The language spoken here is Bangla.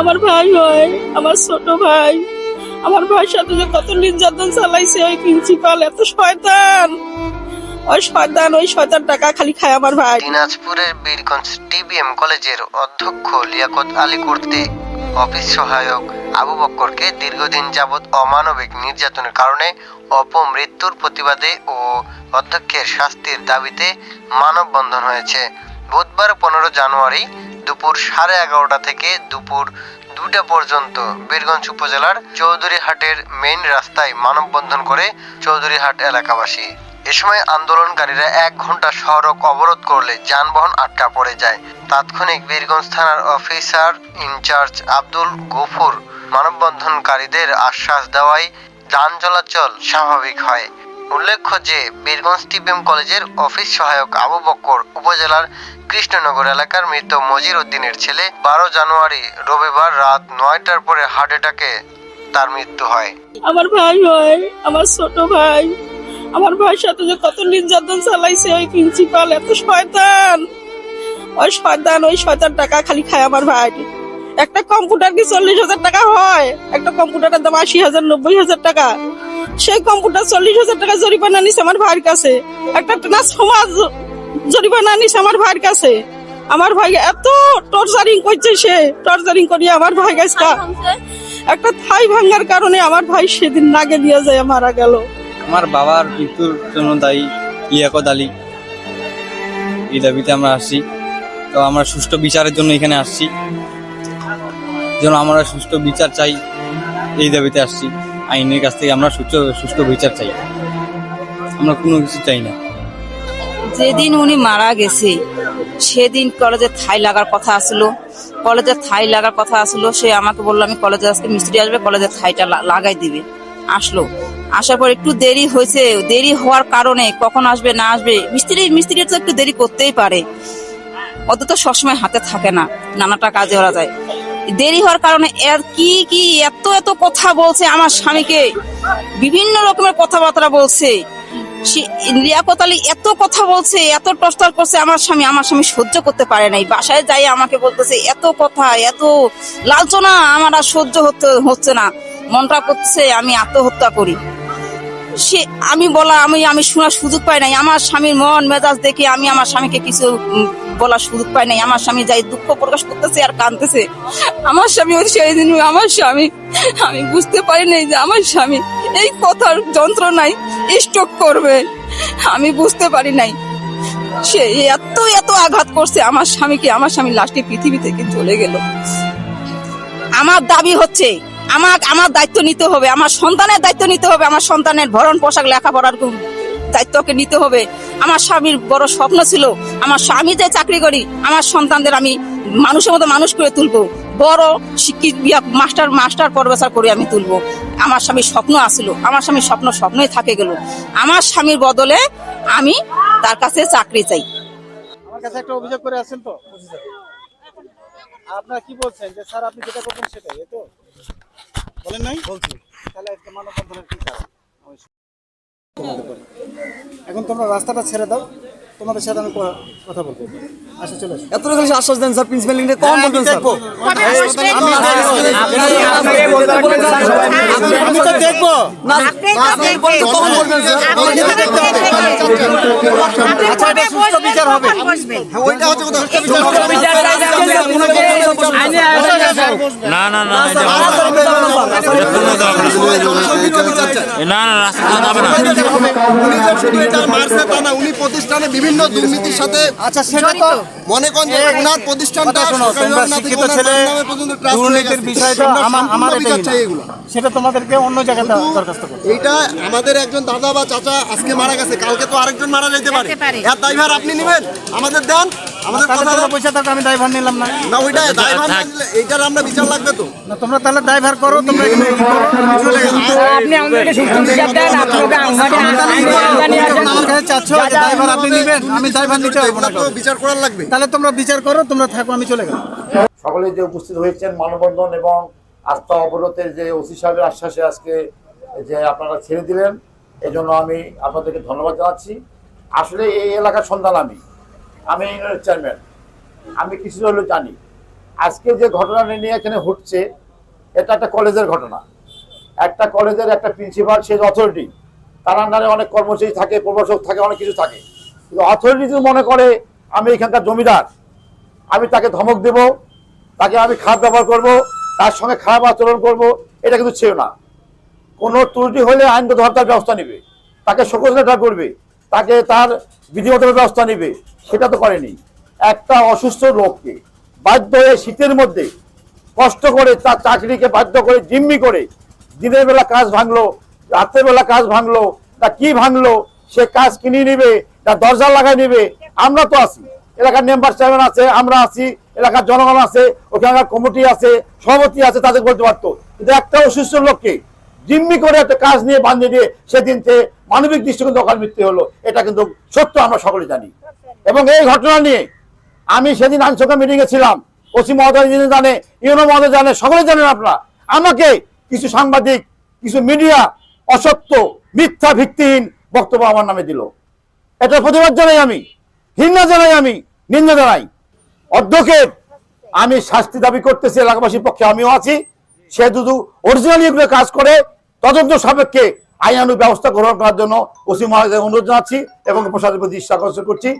আমার ভাই হয় আমার ছোট ভাই, আমার ভাইয়ের সাথে যে কত নির্যাতন চালাইছে, ওই প্রিন্সিপাল এত শয়তান। ওই শয়তান ওই শয়তান টাকা খালি খায় আমার ভাই। দিনাজপুরের বীরগঞ্জ টিবিএম কলেজের অধ্যক্ষ লিয়াকত আলী কর্তৃক অফিস সহায়ক আবু বক্করকে দীর্ঘদিন যাবৎ অমানবিক নির্যাতনের কারণে অপমৃত্যুর প্রতিবাদে ও অধ্যক্ষের শাস্তির দাবিতে মানববন্ধন হয়েছে। বুধবার পনেরো জানুয়ারি দুপুর সাড়ে এগারোটা থেকে দুপুর দুটা পর্যন্ত বীরগঞ্জ উপজেলার চৌধুরীহাটের মেইন রাস্তায় মানববন্ধন করে চৌধুরীহাট এলাকাবাসী। এ সময় আন্দোলনকারীরা এক ঘণ্টা সড়ক অবরোধ করলে যানবাহন আটকা পড়ে যায়। তাৎক্ষণিক বীরগঞ্জ থানার officer in charge Abdul Gafur মানববন্ধনকারীদের আশ্বাস দেওয়ায় যান চলাচল স্বাভাবিক হয়। উল্লেখ্য যে, বীরগঞ্জ টিপিএম কলেজের অফিস সহায়ক আবু বক্কর উপজেলার কৃষ্ণনগর এলাকার মৃত মজির উদ্দিনের ছেলে বারো জানুয়ারি রবিবার রাত নয়টার পরে হার্ট অ্যাটাকে তার মৃত্যু হয়। আমার ভাই হয় আমার ছোট ভাই, আমার ভাইয়ের সাথে যে কত নির্যাতন চালাইছে, ওই প্রিন্সিপাল এত শয়তান। ওই শয়তান ওই শয়তান টাকা খালি খায় আমার ভাই। একটা কম্পিউটার কি চল্লিশ হাজার টাকা হয়, একটা কম্পিউটারের দাম আশি হাজার, নব্বই হাজার টাকা। সেই কম্পিউটার চল্লিশ হাজার টাকা জরিমানা নিছে আমার ভাইয়ের কাছে। একটা সমাজ জরিমানা নিছে আমার ভাইয়ের কাছে। আমার ভাই এত টর্চারিং করছে সে। টর্চারিং করিয়ে আমার ভাই গাছ একটা থাই ভাঙার কারণে আমার ভাই সেদিন নাগে দিয়ে যায় মারা গেল। আমার বাবার মৃত্যুর জন্য দায়ী লিয়াকত আলী। এই দাবিতে আমরা আসছি। তো আমরা সুষ্ঠু বিচারের জন্য এখানে আসছি। যেন আমরা সুষ্ঠু বিচার চাই এই দাবিতে আসছি। আইনের কাছ থেকে আমরা সুস্থ সুষ্ঠু বিচার চাই। আমরা কোনো কিছু চাই না। যেদিন উনি মারা গেছে, সেদিন কলেজে থাই লাগার কথা আসলো। কলেজে থাই লাগার কথা আসলো, সে আমাকে বলল, আমি কলেজে আজকে মিস্ত্রি আসবে, কলেজে থাইটা লাগাই দিবে। আসলো। আসার পর একটু দেরি হয়েছে। দেরি হওয়ার কারণে কখন আসবে, না আসবে, মিস্ত্রি মিস্ত্রি তো একটু দেরি করতেই পারে। অত তো সবসময় হাতে থাকে না, নানাটা কাজে ওরা যায়। দেরি হওয়ার কারণে এর কি কি এত এত কথা বলছে আমার স্বামীকে? বিভিন্ন রকমের কথাবার্তা বলছে। লিয়াকত আলী এত কথা বলছে, এত টস্টার করছে আমার স্বামী আমার স্বামী সহ্য করতে পারে নাই। বাসায় যাই আমাকে বলতেছে, এত কথা, এত লালচনা আমার আর সহ্য হতে, হচ্ছে না। মনটা করছে, আমি আত্মহত্যা করি। সে, আমি বলা, আমি আমি শোনার সুযোগ পাই নাই। আমার স্বামীর মন, মেজাজ দেখে আমি আমার স্বামীকে কিছু বলার সুযোগ পায় নাই। আমার স্বামী যাই দুঃখ প্রকাশ করতেছে আর কাঁদতেছে। আমার স্বামী ওই সেই দিন আমার স্বামী। আমি বুঝতে পারি নাই যে আমার স্বামী এই কথার যন্ত্রণায় স্ট্রোক করবে। আমি বুঝতে পারি নাই। সে এত এত আঘাত করছে আমার স্বামীকে। আমার স্বামী লাস্টে পৃথিবী থেকে চলে গেল। আমার দাবি হচ্ছে, আমার আমার দায়িত্ব নিতে হবে। আমার সন্তানের দায়িত্ব নিতে হবে। আমার সন্তানের ভরণ পোশাক লেখাপড়ার দায়িত্বকে নিতে হবে। আমার স্বামীর বড় স্বপ্ন ছিল আমার স্বামী যে চাকরি করি আমার সন্তানদের আমি মানুষের মতো মানুষ করে তুলবো। বড় শিক্ষিত মাস্টার মাস্টার প্রফেসর করে আমি তুলবো। আমার স্বামীর স্বপ্ন আসছিল আমার স্বামীর স্বপ্ন স্বপ্নই থাকে গেল। আমার স্বামীর বদলে আমি তার কাছে চাকরি চাই। আমার কাছে একটা অভিযোগ করে আছেন তো। আপনারা কি বলছেন যে স্যার আপনি যেটা করবেন সেটাই তো? বলেন নাই? বলছি। তাহলে মানববন্ধনের কি কারণ। এখন তোমরা রাস্তাটা ছেড়ে দাও তোমাদের সাথে আমি কথা বলব। চলে এত খালি আশ্বাস দেন স্যার প্রিন্সিপাল লিঙ্কে কম হ্যাঁ, আমি বলবেন স্যার আমি তো দেখব। না আপনি বলেন কখন বলবেন স্যার? আচ্ছা সুস্থ বিচার হবে। হ্যাঁ, ওইটা হচ্ছে কথা সুস্থ বিচার না। না। না না রাস্তা যাবে না। উনি যে শুধু এটা মারছে তা না উনি প্রতিষ্ঠানে বিভিন্ন দুর্নীতির সাথে আচ্ছা সেটা তো মনে করেন যে ওনার প্রতিষ্ঠানটা শোনো তোমরা শিক্ষিত ছেলে দুর্নীতির বিষয়টা আমার আমার এগুলো। সেটা তোমাদেরকে অন্য জায়গায় দরখাস্ত করো এইটা আমাদের একজন দাদা বা চাচা আজকে মারা গেছে কালকে তো আরেকজন মারা যেতে পারে। এর দায়ভার আপনি নেবেন? আমাদের দেন। আমাদের তাহলে কথা তোমরা পয়সা থাকো আমি ড্রাইভার নিলাম না। না ওইটা দায়ভার না থাক। দিলে এইটার আমরা বিচার লাগবে তো। না তোমরা তাহলে ড্রাইভার করো তোমরা এখানে ই করো, আমি চলে গেলাম। আমার কাছে চাচ্ছ যে ড্রাইভার আপনি নিবেন আমি ড্রাইভার নিতে পারব না। বিচার করার লাগবে। তাহলে তোমরা বিচার করো তোমরা থাকো আমি চলে গেলাম। সকলে যে উপস্থিত হয়েছেন মানববন্ধন এবং আস্থা অবরোধের যে ওসি সাহেবের আশ্বাসে আজকে যে আপনারা ছেড়ে দিলেন এই জন্য আমি আপনাদেরকে ধন্যবাদ জানাচ্ছি। আসলে এই এলাকার সন্ধান আমি। আমি ইউনিয়নের চেয়ারম্যান। আমি কিছু হলেও জানি। আজকে যে ঘটনা নিয়ে এখানে ঘটছে, এটা একটা কলেজের ঘটনা। একটা কলেজের একটা প্রিন্সিপাল সে অথরিটি তার আন্ডারে অনেক কর্মচারী থাকে, প্রভাষক থাকে, অনেক কিছু থাকে। কিন্তু অথরিটি যদি মনে করে, আমি এখানকার জমিদার, আমি তাকে ধমক দেব, তাকে আমি খারাপ ব্যবহার করব, তার সঙ্গে খারাপ আচরণ করব, এটা কিন্তু ছিল না। কোনো ত্রুটি হলে আইনগত হত্যার ব্যবস্থা নেবে। তাকে শোকজ করবে। তাকে তার বিধিগত ব্যবস্থা নেবে। সেটা তো করেনি। একটা অসুস্থ লোককে বাধ্য হয়ে শীতের মধ্যে কষ্ট করে তার চাকরিকে বাধ্য করে জিম্মি করে দিনের বেলা কাজ ভাঙলো, রাতের বেলা কাজ ভাঙলো, তা কি ভাঙলো? সে কাজ কিনে নিবে তা দরজা লাগাই নিবে? আমরা তো আছি। এলাকার মেম্বার চেয়ারম্যান আছে, আমরা আছি, এলাকার জনগণ আছে ওখানকার কমিটি আছে, সভাপতি আছে তাদের বলতে পারতো। কিন্তু একটা অসুস্থ লোককে জিম্মি করে একটা কাজ নিয়ে বাঁধিয়ে দিয়ে সেদিন সে মানবিক দৃষ্টিকোণ দোকান মৃত্যু হলো, এটা কিন্তু সত্য, আমরা সকলে জানি। এবং এই ঘটনা নিয়ে আমি সেদিন আইনসভা মিটিং এ ছিলাম। ওসি মহোদয় যিনি জানে, ইউনো মহোদয় জানে সকলে জানেন আপনারা। আমাকে কিছু সাংবাদিক, কিছু মিডিয়া অসত্য, মিথ্যা, ভিত্তিহীন বক্তব্য আমার নামে দিল। এটা প্রতিবাদ জানাই আমি হিন্দা জানাই আমি, নিন্দা জানাই। অধ্যক্ষের আমি শাস্তি দাবি করতেছি এলাকাবাসীর পক্ষে, আমিও আছি। সে শুধু অরিজিনালি এগুলো কাজ করে, তদন্ত সাপেক্ষে আইনানু ব্যবস্থা গ্রহণ করার জন্য ওসি মহারাজের অনুরোধ জানাচ্ছি এবং প্রশাসনের প্রতি আকর্ষণ করছি।